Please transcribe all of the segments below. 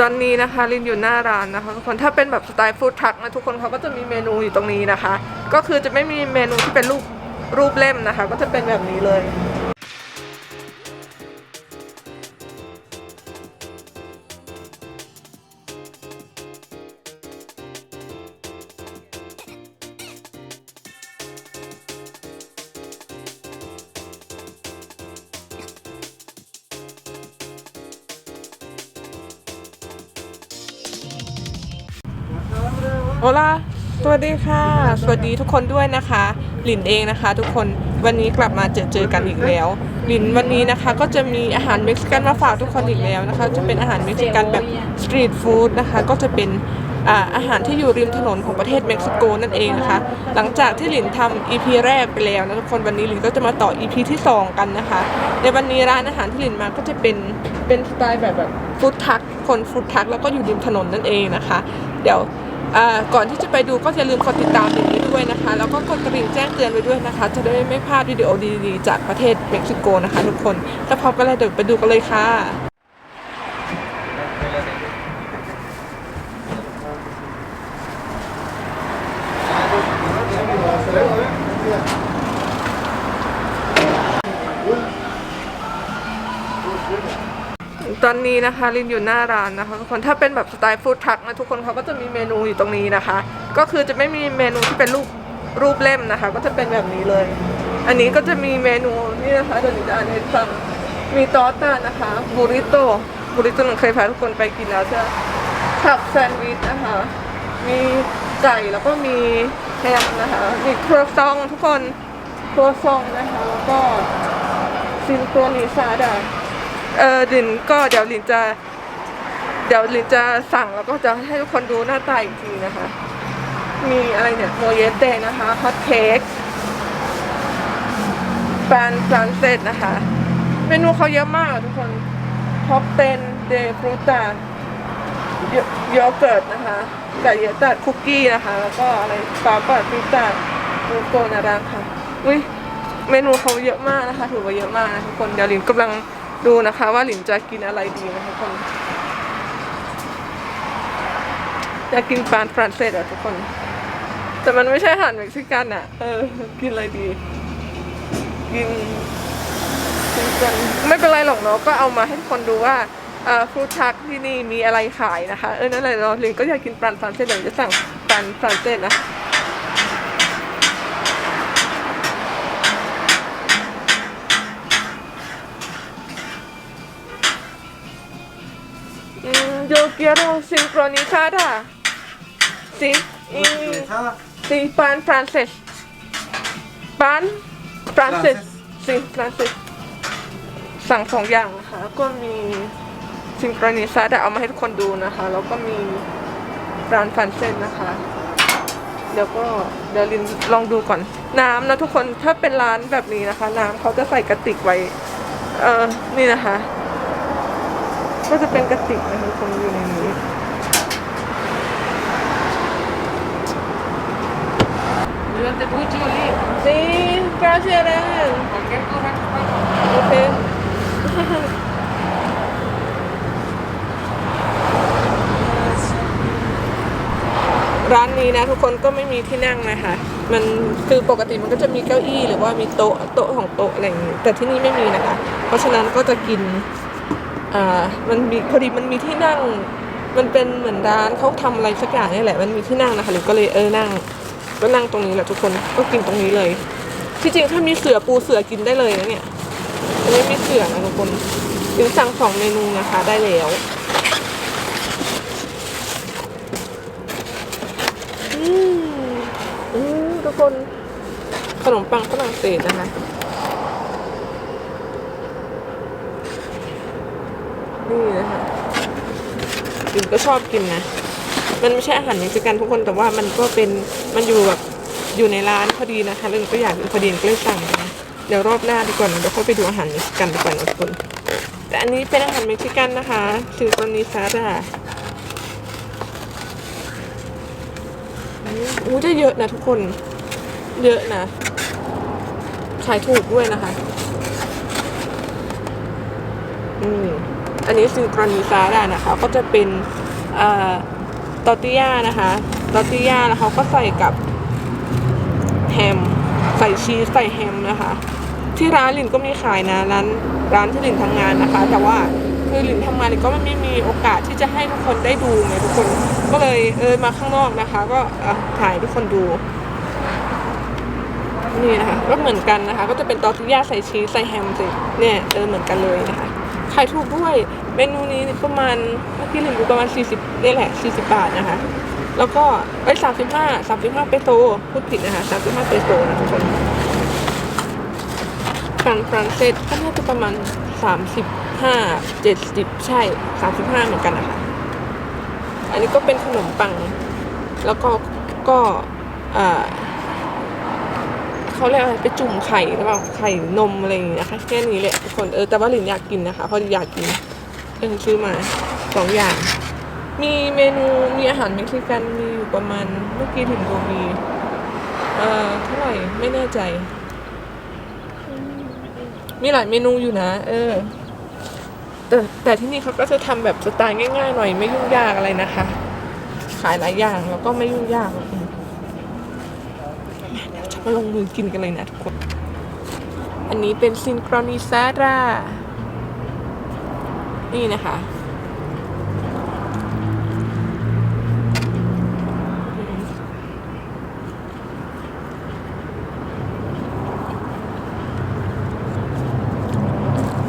ตอนนี้นะคะลินอยู่หน้าร้านนะคะทุกคนถ้าเป็นแบบสไตล์ฟู้ดทรัคนะทุกคนเขาก็จะมีเมนูอยู่ตรงนี้นะคะ ก็คือจะไม่มีเมนูที่เป็นรูปรูปเล่มนะคะ ก็จะเป็นแบบนี้เลย โอลาสวัสดีค่ะ สวัสดีทุกคนด้วยนะคะ หลินเองนะคะ ทุกคน วันนี้กลับมาเจอเจอกันอีกแล้ว หลินวันนี้นะคะก็จะมีอาหารเม็กซิกันมาฝากทุกคนอีกแล้วนะคะ จะเป็นอาหารเม็กซิกันแบบสตรีทฟู้ดนะคะ ก็จะเป็นอาอาหารที่อยู่ริมถนนของประเทศเม็กซิโกนั่นเองนะคะ หลังจากที่หลินทำ EP แรกไปแล้วนะทุกคน วันนี้หลินก็จะมาต่อ EP ที่ 2 กันนะคะ ในวันนี้ร้านอาหารที่หลินมาก็จะเป็นเป็นสไตล์แบบแบบฟู้ดทักคนฟู้ดทักแล้วก็อยู่ริมถนนนั่นเองนะคะ เดี๋ยว ก่อนที่จะไปดูก็อย่าลืมกดติดตามลิงก์นี้ด้วยนะคะ แล้วก็กดกระดิ่งแจ้งเตือนไว้ด้วยนะคะ จะได้ไม่พลาดวิดีโอดีๆ จากประเทศเม็กซิโกนะคะทุกคน ถ้าพร้อมกันแล้วเดี๋ยวไปดูกันเลยค่ะ ตอนนี้นะคะลินอยู่หน้าร้านนะคะทุกคนถ้าเป็นแบบสไตล์ฟู้ดทรัคนะทุกคนเขาก็จะมีเมนูอยู่ตรงนี้นะคะ ก็คือจะไม่มีเมนูที่เป็นรูปรูปเล่มนะคะ ก็จะเป็นแบบนี้เลย อันนี้ก็จะมีเมนูนี่นะคะเดี๋ยวหนูจะอ่านให้ฟังมีตอสตานะคะบูริโตบูริโตหนูเคยพาทุกคนไปกินแล้วใช่ไหมผักแซนด์วิชนะคะมีไก่แล้วก็มีแฮมนะคะมีครัวซองทุกคนครัวซองนะคะแล้วก็ซินโครนิซาดา เออลินก็เดี๋ยวลินจะ เดี๋ยวลินจะสั่งแล้วก็จะให้ทุกคนดูหน้าตาอีกทีนะคะ มีอะไรเนี่ยโมเยเตนะคะฮอตเค้กแปนฟรานเซสนะคะ เมนูเขาเยอะมากอะทุกคนท็อปเตนเดฟรุตาโยเกิร์ตนะคะไก่เยตัดคุกกี้นะคะ แล้วก็อะไรปาปัดพิซซ่าลูโกนารังค่ะ อุ้ยเมนูเขาเยอะมากนะคะ ถือว่าเยอะมากนะทุกคนเดี๋ยวลินกำลัง ดูนะคะว่าลินจะกินอะไรดีนะคะทุกคนอยากกินปานฟรานเซสอะทุกคน แต่มันไม่ใช่อาหารเม็กซิกันอะเออ กินอะไรดี กินกินกันไม่เป็นไรหรอกเนาะก็เอามาให้ทุกคนดูว่าเอ่อฟรุตทักที่นี่มีอะไรขายนะคะ เออนั่นแหละเนาะลินก็อยากกินปานฟรานเซสเดี๋ยวจะสั่งปานฟรานเซสนะ quiero sincronizada. Sí. Y, Sincronizada. sí, pan francés. Pan francés. Sí, francés. สั่งสองอย่างนะคะ ก็มีซิงโครนิซาดเอามาให้ทุกคนดูนะคะ แล้วก็มีร้านฟันเซนนะคะ เดี๋ยวก็เดี๋ยวลินลองดูก่อน น้ำนะทุกคนถ้าเป็นร้านแบบนี้นะคะ น้ำเขาจะใส่กระติกไว้ เออนี่นะคะ ก็จะเป็นกระติกนะคะคงอยู่ในนี้ Durante mucho lío. Sí, gracias. Cualquier cosa que pase. โอเคร้านนี้นะทุกคนก็ไม่มีที่นั่งนะคะ มันคือปกติมันก็จะมีเก้าอี้หรือว่ามีโต๊ะโต๊ะของโต๊ะอะไรอย่างนี้แต่ที่นี่ไม่มีนะคะ เพราะฉะนั้นก็จะกิน อ่ามันมีพอดีมันมีที่นั่ง มันเป็นเหมือนร้านเขาทำอะไรสักอย่างนี่แหละ มันมีที่นั่งนะคะหรือก็เลยเออนั่งก็นั่งตรงนี้แหละทุกคนก็กินตรงนี้เลย ที่จริงถ้ามีเสือปูเสือกินได้เลยนะเนี่ยอันนี้ม่เสือนะทุกคนถึงสั่งสองเมนูนะคะได้แล้วอืมอืมทุกคนขนมปังฝรั่งเศสนะคะ นี่นะคะลินก็ชอบกินนะ มันไม่ใช่อาหารเม็กซิกันทุกคนแต่ว่ามันก็เป็นมันอยู่แบบอยู่ในร้านพอดีนะคะแล้วก็อยากกินพอดีลินก็เลยสั่งนะเดี๋ยวรอบหน้าดีกว่าเดี๋ยวค่อยไปดูอาหารเม็กซิกันดีกว่านะทุกคนแต่อันนี้เป็นอาหารเม็กซิกันนะคะซิลโตนิซาดาอู้ได้เยอะนะทุกคนเยอะนะขายถูกด้วยนะคะ อืม อันนี้ซิงโครนิซาร่านะคะก็จะเป็นตอติยานะคะตอติยาแล้วเขาก็ใส่กับแฮมใส่ชีสใส่แฮมนะคะ ที่ร้านลินก็มีขายนะร้านร้านที่ลินทำงานนะคะ แต่ว่าคือลินทำงานลินก็ไม่มีโอกาสที่จะให้ทุกคนได้ดูไงทุกคนก็เลยเออมาข้างนอกนะคะ ก็อะถ่ายทุกคนดูนี่นะคะก็เหมือนกันนะคะ ก็จะเป็นตอร์ติยาใส่ชีสใส่แฮมสิเนี่ยเออเหมือนกันเลยนะคะ ขายถูกด้วย เมนูนี้ประมาณเมื่อกี้ลินดูประมาณ 40นี่แหละ 40 บาทนะคะ แล้วก็เอ้ย35 35เปโซพูดผิดนะคะ35เปโซนะทุกคนฟรังฟรังเซตก็น่าจะประมาณ35 70ใช่35เหมือนกันนะคะ อันนี้ก็เป็นขนมปัง แล้วก็ก็อ่า เขาเรียกอะไรไปจุ่มไข่หรือเปล่าไข่นมอะไรอย่างเงี้ยค่ะแค่นี้แหละทุกคนเออแต่ว่าหลินอยากกินนะคะเพราะอยากกินเออซื้อมาสองอย่าง มีเมนูมีอาหารเม็กซิกันมีอยู่ประมาณเมื่อกี้ถึงดูมีเอ่อเท่าไหร่ไม่แน่ใจ มีหลายเมนูอยู่นะ เออแต่แต่ที่นี่เขาก็จะทำแบบสไตล์ง่ายๆหน่อยไม่ยุ่งยากอะไรนะคะ ขายหลายอย่างแล้วก็ไม่ยุ่งยากอื มาลงมือกินกันเลยนะทุกคน อันนี้เป็นซินโครนิซาร่า นี่นะคะ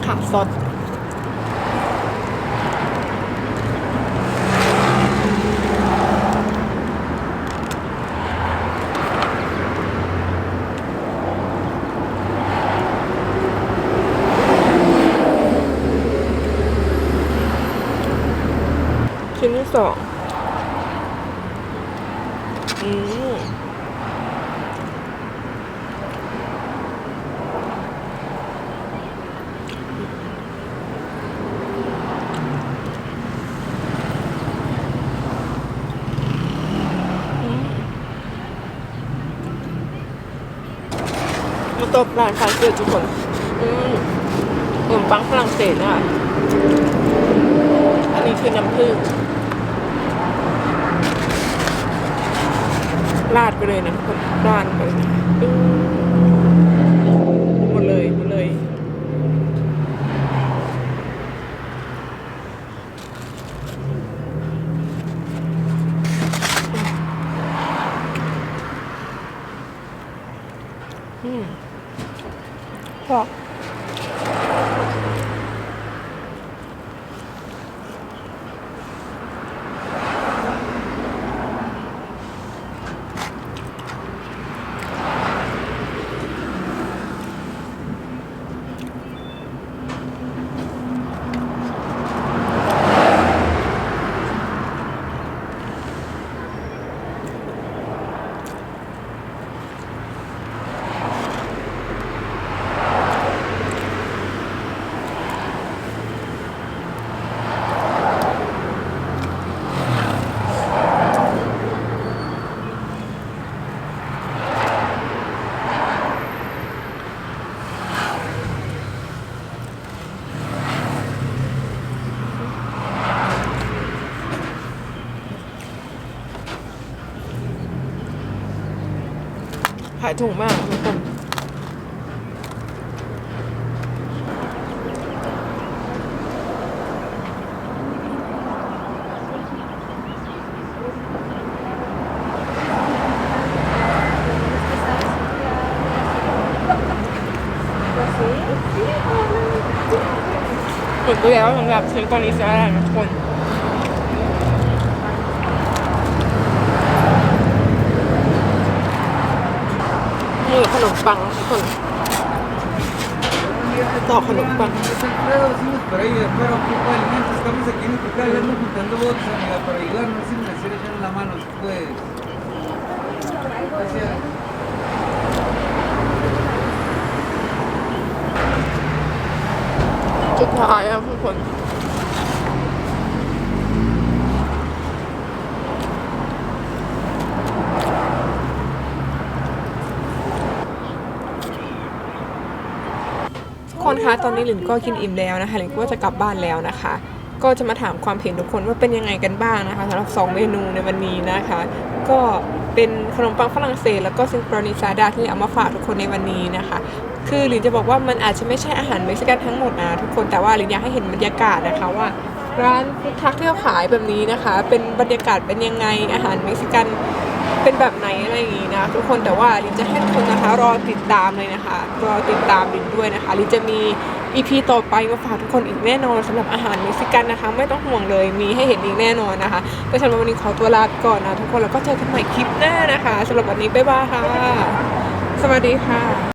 ค่ะซอส สองอืมมาตบร้านฟรานเศสทุกคน อืมขนมปังฝรั่งเศสนะคะอันนี้คือน้ำผึ้ง ราดไปเลยนะคนราดไปเลยหมดเลยหมดเลยอืมพอ ขายถูกมากทุกคนหมดไปแล้วสำหรับซื้อตอนนี้ซื้ออะไรนะทุกคน นี่ขนม ปังทุกคนต่อขนมปัง Pero ahí después ocupa alimentos, estamos aquí en Mexicali, ando juntando votos, amiga, para ayudarnos, si me hacer echar la mano, si puedes. Gracias. สุดท้ายอะทุกคน คนคะตอนนี้หลินก็กินอิ่มแล้วนะคะหลินก็จะกลับบ้านแล้วนะคะ ก็จะมาถามความเห็นทุกคนว่าเป็นยังไงกันบ้างนะคะสำหรับสองเมนูในวันนี้นะคะ ก็เป็นขนมปังฝรั่งเศส แล้วก็ซิงโครนิซาดาที่เอามาฝากทุกคนในวันนี้นะคะ คือหลินจะบอกว่ามันอาจจะไม่ใช่อาหารเม็กซิกันทั้งหมดนะทุกคนแต่ว่าหลินอยากให้เห็นบรรยากาศนะคะว่าร้านทักที่เขาขายแบบนี้นะคะ เป็นบรรยากาศเป็นยังไงอาหารเม็กซิกัน เป็นแบบไหนอะไรอย่างนี้นะทุกคนแต่ว่าลินจะให้ทุกคนนะคะรอติดตามเลยนะคะรอติดตามลินด้วยนะคะลินจะมีอีพีต่อไปมาฝากทุกคนอีกแน่นอนสำหรับอาหารเม็กซิกันนะคะ ไม่ต้องห่วงเลยมีให้เห็นอีกแน่นอนนะคะก็สำหรับวันนี้ขอตัวลาไปก่อนนะทุกคนแล้วก็เจอกันใหม่คลิปหน้านะคะสำหรับวันนี้บ๊ายบายค่ะ สวัสดีค่ะ